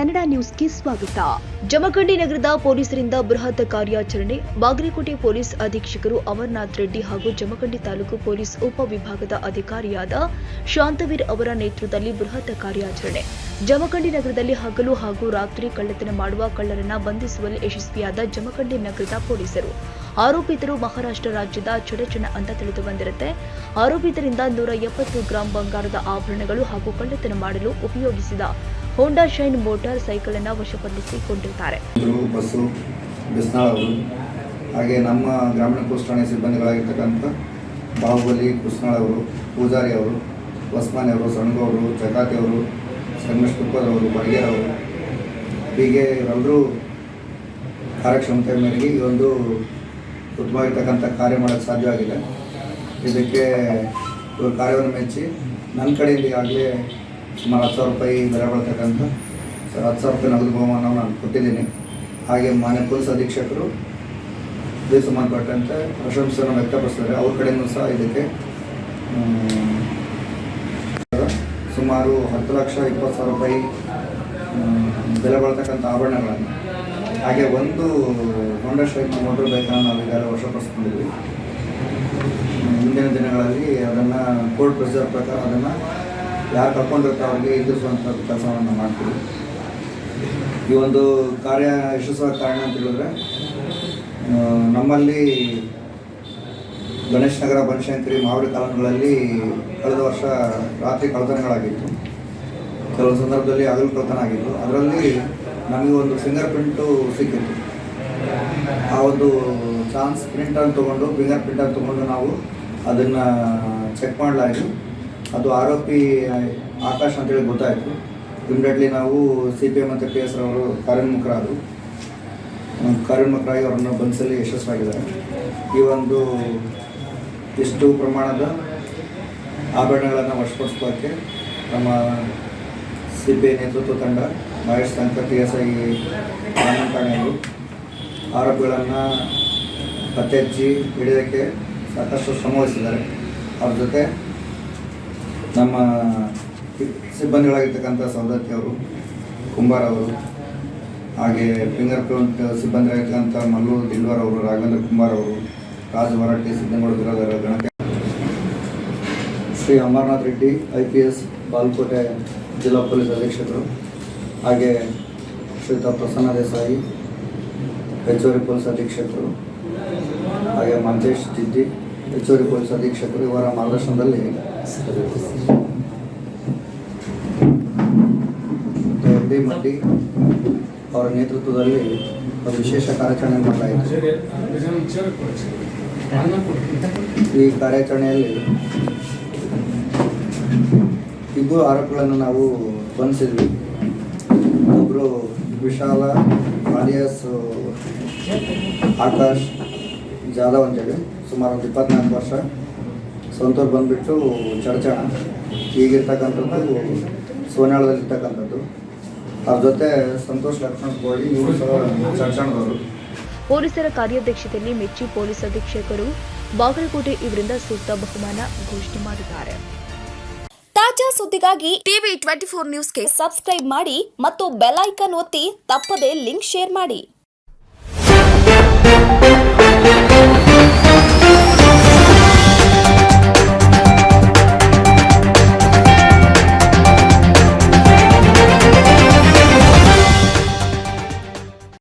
ಕನ್ನಡ ನ್ಯೂಸ್ಗೆ ಸ್ವಾಗತ. ಜಮಖಂಡಿ ನಗರದ ಪೊಲೀಸರಿಂದ ಬೃಹತ್ ಕಾರ್ಯಾಚರಣೆ. ಬಾಗಲಕೋಟೆ ಪೊಲೀಸ್ ಅಧೀಕ್ಷಕರು ಅಮರ್ನಾಥ್ ರೆಡ್ಡಿ ಹಾಗೂ ಜಮಖಂಡಿ ತಾಲೂಕು ಪೊಲೀಸ್ ಉಪವಿಭಾಗದ ಅಧಿಕಾರಿಯಾದ ಶಾಂತವೀರ್ ಅವರ ನೇತೃತ್ವದಲ್ಲಿ ಬೃಹತ್ ಕಾರ್ಯಾಚರಣೆ. ಜಮಖಂಡಿ ನಗರದಲ್ಲಿ ಹಗಲು ಹಾಗೂ ರಾತ್ರಿ ಕಳ್ಳತನ ಮಾಡುವ ಕಳ್ಳರನ್ನ ಬಂಧಿಸುವಲ್ಲಿ ಯಶಸ್ವಿಯಾದ ಜಮಖಂಡಿ ನಗರದ ಪೊಲೀಸರು. ಆರೋಪಿತರು ಮಹಾರಾಷ್ಟ್ರ ರಾಜ್ಯದ ಚಡಚಣ ಅಂತ ತಿಳಿದು ಬಂದಿರುತ್ತೆ. ಆರೋಪಿತರಿಂದ ನೂರ ಎಪ್ಪತ್ತು ಗ್ರಾಂ ಬಂಗಾರದ ಆಭರಣಗಳು ಹಾಗೂ ಕಳ್ಳತನ ಮಾಡಲು ಉಪಯೋಗಿಸಿದ ಹೋಂಡಾ ಶೈನ್ ಮೋಟಾರ್ ಸೈಕಲ್ ಅನ್ನು ವಶಪಡಿಸಿಕೊಂಡಿದ್ದಾರೆ. ಅವರು ಹಾಗೆ ನಮ್ಮ ಗ್ರಾಮೀಣ ಪೊಲೀಸ್ ಠಾಣೆ ಸಿಬ್ಬಂದಿಗಳಾಗಿರ್ತಕ್ಕಂಥ ಬಾಹುಬಲಿ, ಕೃಷ್ಣಾಳ್ ಅವರು, ಪೂಜಾರಿ ಅವರು ಬಸ್ಮಾನಿ ಅವರು, ಸಣ್ಗೋ ಅವರು ಚಕಾತಿ ಅವರು ಸಂಗಮೇಶ್ ತುಪ್ಪದವರು ಬಡಗೇರ್ ಅವರು, ಹೀಗೆ ಎಲ್ಲರೂ ಕಾರ್ಯಕ್ಷಮತೆ ಮೇರೆಗೆ ಈ ಒಂದು ಉತ್ತಮವಾಗಿರ್ತಕ್ಕಂಥ ಕಾರ್ಯ ಮಾಡೋಕ್ಕೆ ಸಾಧ್ಯವಾಗಿದೆ ಇದಕ್ಕೆ ಇವರು ಕಾರ್ಯವನ್ನು ಮೆಚ್ಚಿ ನನ್ನ ಕಡೆಯಿಂದ ಈಗಾಗಲೇ ಸುಮಾರು ಹತ್ತು ಸಾವಿರ ರೂಪಾಯಿ ಬೆಲೆ ಬಾಳ್ತಕ್ಕಂಥ ಸರ್, ಹತ್ತು ಸಾವಿರ ರೂಪಾಯಿ ನಗದು ಬಹುಮಾನ ನಾನು ಕೊಟ್ಟಿದ್ದೀನಿ. ಹಾಗೆ ಮಾನ್ಯ ಪೊಲೀಸ್ ಅಧೀಕ್ಷಕರು ಇದಕ್ಕೆ ಸಂಬಂಧಪಟ್ಟಂತೆ ಪ್ರಶಂಸೆಯನ್ನು ವ್ಯಕ್ತಪಡಿಸಿದ್ದಾರೆ. ಅವ್ರ ಕಡೆಯೂ ಸಹ ಇದಕ್ಕೆ ಸುಮಾರು ಹತ್ತು ಲಕ್ಷ ಇಪ್ಪತ್ತು ಸಾವಿರ ರೂಪಾಯಿ ಬೆಲೆ ಬಾಳ್ತಕ್ಕಂಥ ಆಭರಣಗಳನ್ನು. ಹಾಗೆ ಒಂದು ಹೊಂಡ ಶೈಕ್ ಮೋಟರ್ ಬೈಕನ್ನು ನಾವು ಈಗಾಗಲೇ ವಶಪಡಿಸ್ಕೊಂಡಿದ್ವಿ ಮುಂದಿನ ದಿನಗಳಲ್ಲಿ ಅದನ್ನು ಕೋರ್ಟ್ ಪ್ರೊಸೀಜರ್ ಪ್ರಕಾರ ಅದನ್ನು ಯಾರು ಕರ್ಕೊಂಡಿರ್ತಾರೆ ಅವರಿಗೆ ಎದುರಿಸುವಂಥ ಕೆಲಸವನ್ನು ಮಾಡ್ತೀವಿ. ಈ ಒಂದು ಕಾರ್ಯ ಯಶಸ್ವ ಕಾರಣ ಅಂತ ಹೇಳಿದ್ರೆ ನಮ್ಮಲ್ಲಿ ಗಣೇಶ್ ನಗರ ಬನಶಂಕರಿ ಮಾವಡಿ ಕಾಲೋನಿಗಳಲ್ಲಿ ಕಳೆದ ವರ್ಷ ರಾತ್ರಿ ಕಳತನಗಳಾಗಿತ್ತು ಕೆಲವು ಸಂದರ್ಭದಲ್ಲಿ ಹಗಲು ಕಳ್ಳತನ ಆಗಿತ್ತು ಅದರಲ್ಲಿ ನಮಗೆ ಒಂದು ಫಿಂಗರ್ ಪ್ರಿಂಟು ಸಿಕ್ಕಿತ್ತು. ಆ ಒಂದು ಚಾನ್ಸ್ ಪ್ರಿಂಟನ್ನು ತೊಗೊಂಡು ಫಿಂಗರ್ ಪ್ರಿಂಟನ್ನು ತೊಗೊಂಡು ನಾವು ಅದನ್ನು ಚೆಕ್ ಮಾಡಲಾಗಿ ಅದು ಆರೋಪಿ ಆಕಾಶ್ ಅಂತೇಳಿ ಗೊತ್ತಾಯಿತು. ಇಮಿಡಿಯೇಟ್ಲಿ ನಾವು ಸಿ ಪಿ ಎಂ ಮತ್ತು ಪಿ ಎಸ್ ರವರು ಕಾರ್ಯೋನ್ಮುಖರಾದರು ಕಾರ್ಯೋನ್ಮುಖರಾಗಿ ಅವರನ್ನು ಬಂಧಿಸಲು ಯಶಸ್ವಾಗಿದ್ದಾರೆ ಈ ಒಂದು ಇಷ್ಟು ಪ್ರಮಾಣದ ಆಭರಣಗಳನ್ನು ವಶಪಡಿಸೋಕ್ಕೆ ನಮ್ಮ ಸಿ ಪಿ ಐ ನೇತೃತ್ವ ತಂಡ ಮಹೇಶ್ ಪಿ ಎಸ್ ಐ ಠಾಣೆಯವರು ಆರೋಪಿಗಳನ್ನು ಪತ್ತೆ ಹಚ್ಚಿ ಹಿಡಿಯೋಕ್ಕೆ ಸಾಕಷ್ಟು ಶ್ರಮವಹಿಸಿದ್ದಾರೆ. ಅವ್ರ ಜೊತೆ ನಮ್ಮ ಸಿಬ್ಬಂದಿಗಳಾಗಿರ್ತಕ್ಕಂಥ ಸೌದತ್ತಿ ಅವರು, ಕುಂಬಾರ್ ಅವರು, ಹಾಗೆ ಫಿಂಗರ್ ಪ್ರಿಂಟ್ ಸಿಬ್ಬಂದಿಗಳಾಗಿರ್ತಕ್ಕಂಥ ಮಲ್ಲೂರು ದಿಲ್ವರ್ ಅವರು, ರಾಘವೇಂದ್ರ ಕುಮಾರ್ ಅವರು, ರಾಜ್ ಮರಾಠಿ ಸಿದ್ದನಗೌಡ ಬಿರಾದರ ಗಣಕ Shri Amarnath Reddy I P S Balkote ಜಿಲ್ಲಾ ಪೊಲೀಸ್ ಅಧೀಕ್ಷಕರು, ಹಾಗೆ ಶ್ರೀತ ಪ್ರಸನ್ನ ದೇಸಾಯಿ, ಹೆಚ್ಚುವರಿ ಪೊಲೀಸ್ ಅಧೀಕ್ಷಕರು, ಹಾಗೆ ಮಂತೇಶ್ ಜಿದ್ದಿ. ಹೆಚ್ಚುವರಿ ಪೊಲೀಸ್ ಅಧೀಕ್ಷಕರು ಇವರ ಮಾರ್ಗದರ್ಶನದಲ್ಲಿ ಡಿ ಮಡ್ಡಿ ಅವರ ನೇತೃತ್ವದಲ್ಲಿ ಒಂದು ವಿಶೇಷ ಕಾರ್ಯಾಚರಣೆ ಮಾಡಲಾಯಿತು. ಈ ಕಾರ್ಯಾಚರಣೆಯಲ್ಲಿ ಇಬ್ಬರು ಆರೋಪಗಳನ್ನು ನಾವು ಬಂಧಿಸಿದ್ವಿ. ಒಬ್ಬರು ವಿಶಾಲ ಆಲಿಯಾಸ್ ಆಕಾಶ್ ಜಾಧವ್ ಅಂತೇಳಿ ಸುಮಾರು ಒಂದು ಇಪ್ಪತ್ನಾಲ್ಕು ವರ್ಷ. ಸ್ವಂತವ್ರು ಬಂದುಬಿಟ್ಟು ಚಡಚಣ. ಈಗಿರ್ತಕ್ಕಂಥದ್ದು ಸೋನಾಳದಲ್ಲಿರ್ತಕ್ಕಂಥದ್ದು. ಅವ್ರ ಜೊತೆ ಸಂತೋಷ್ ಲಕ್ಷ್ಮಣ್ ಕೋಳಿ ಇವರು ಸಹ ಚಡಚಣದವರು. ಪೊಲೀಸರ ಕಾರ್ಯಾಧ್ಯಕ್ಷತೆಯಲ್ಲಿ ಮೆಚ್ಚಿ ಪೊಲೀಸ್ ಅಧೀಕ್ಷಕರು ಬಾಗಲಕೋಟೆ ಇವರಿಂದ ಸೂಕ್ತ ಬಹುಮಾನ ಘೋಷಣೆ ಮಾಡಿದ್ದಾರೆ. ತಾಜಾ ಸುದ್ದಿಗಾಗಿ ಟಿವಿ ಟ್ವೆಂಟಿ ಫೋರ್ ನ್ಯೂಸ್ಗೆ ಸಬ್ಸ್ಕ್ರೈಬ್ ಮಾಡಿ ಮತ್ತು ಬೆಲ್ ಐಕನ್ ಒತ್ತಿ ತಪ್ಪದೇ ಲಿಂಕ್ ಶೇರ್ ಮಾಡಿ.